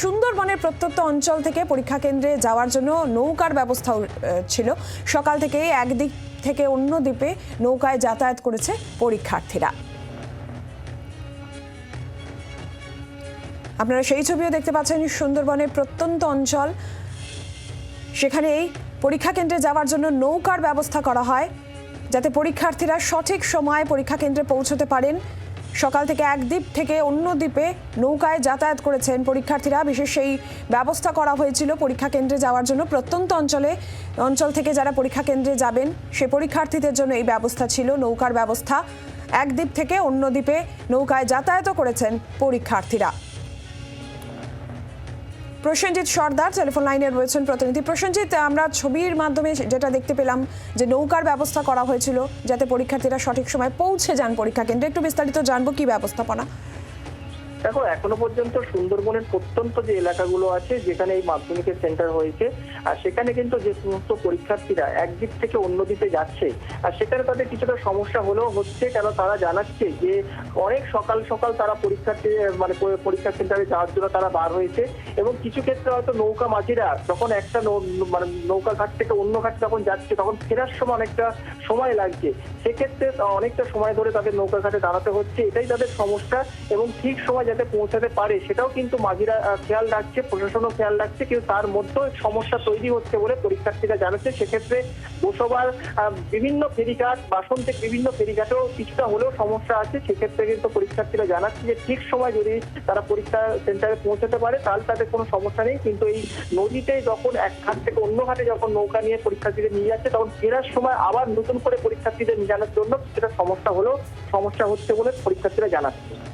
সুন্দরবনের প্রত্যন্ত অঞ্চল থেকে পরীক্ষা কেন্দ্রে যাওয়ার জন্য নৌকার ব্যবস্থাও ছিল। সকাল থেকে একদিক থেকে অন্য দ্বীপে নৌকায় যাতায়াত করেছে পরীক্ষার্থীরা। আপনারা সেই ছবিও দেখতে পাচ্ছেন সুন্দরবনের প্রত্যন্ত অঞ্চল। সেখানে এই পরীক্ষা কেন্দ্রে যাওয়ার জন্য নৌকার ব্যবস্থা করা হয়, যাতে পরীক্ষার্থীরা সঠিক সময়ে পরীক্ষা কেন্দ্রে পৌঁছতে পারেন। সকাল থেকে এক দ্বীপ থেকে অন্য দ্বীপে নৌকায় যাতায়াত করেছেন পরীক্ষার্থীরা। বিশেষ সেই ব্যবস্থা করা হয়েছিল পরীক্ষা কেন্দ্রে যাওয়ার জন্য। প্রত্যন্ত অঞ্চলে, অঞ্চল থেকে যারা পরীক্ষা কেন্দ্রে যাবেন, সে পরীক্ষার্থীদের জন্য এই ব্যবস্থা ছিল, নৌকার ব্যবস্থা। এক দ্বীপ থেকে অন্য দ্বীপে নৌকায় যাতায়াতও করেছেন পরীক্ষার্থীরা। প্রসেনজিৎ সর্দার, টেলিফোন লাইনে রয়েছেন প্রতিনিধি। প্রসেনজিৎ, আমরা ছবির মাধ্যমে যেটা দেখতে পেলাম যে নৌকার ব্যবস্থা করা হয়েছিল যাতে পরীক্ষার্থীরা সঠিক সময় পৌঁছে যান পরীক্ষা কেন্দ্রে। একটু বিস্তারিত জানব কি ব্যবস্থাপনা? দেখো, এখনও পর্যন্ত সুন্দরবনের প্রত্যন্ত যে এলাকাগুলো আছে, যেখানে এই মাধ্যমিকের সেন্টার হয়েছে, আর সেখানে কিন্তু যে সমস্ত পরীক্ষার্থীরা একদিক থেকে অন্য দিকে যাচ্ছে, আর সেখানে তাদের কিছুটা সমস্যা হলেও হচ্ছে কেন তারা জানাচ্ছে যে অনেক সকাল সকাল তারা পরীক্ষার্থী মানে পরীক্ষা সেন্টারে যাওয়ার জন্য তারা বার হয়েছে, এবং কিছু ক্ষেত্রে হয়তো নৌকা মাঝিরা যখন একটা মানে নৌকা ঘাট থেকে অন্য ঘাট যখন যাচ্ছে, তখন ফেরার সময় অনেকটা সময় লাগছে, সেক্ষেত্রে অনেকটা সময় ধরে তাদের নৌকা ঘাটে দাঁড়াতে হচ্ছে, এটাই তাদের সমস্যা, এবং ঠিক সময় যাতে পৌঁছাতে পারে সেটাও কিন্তু মাঝিরা খেয়াল রাখছে প্রশাসনও খেয়াল রাখছে কিন্তু তার মধ্যেও সমস্যা তৈরি হচ্ছে বলে পরীক্ষার্থীরা জানাচ্ছে। সেক্ষেত্রে গোসবার আহ, বিভিন্ন ফেরিঘাট বাসন থেকে বিভিন্ন ফেরিঘাটেও কিছুটা হলেও সমস্যা আছে। সেক্ষেত্রে কিন্তু পরীক্ষার্থীরা জানাচ্ছে যে ঠিক সময় যদি তারা পরীক্ষা সেন্টারে পৌঁছাতে পারে তাহলে তাদের কোনো সমস্যা নেই। কিন্তু এই নদীতে যখন এক ঘাট থেকে অন্য ঘাটে যখন নৌকা নিয়ে পরীক্ষার্থীদের নিয়ে যাচ্ছে তখন ফেরার সময় আবার নতুন করে পরীক্ষার্থীদের নিয়ে জানার জন্য কিছুটা সমস্যা হলেও সমস্যা হচ্ছে বলে পরীক্ষার্থীরা জানাচ্ছে।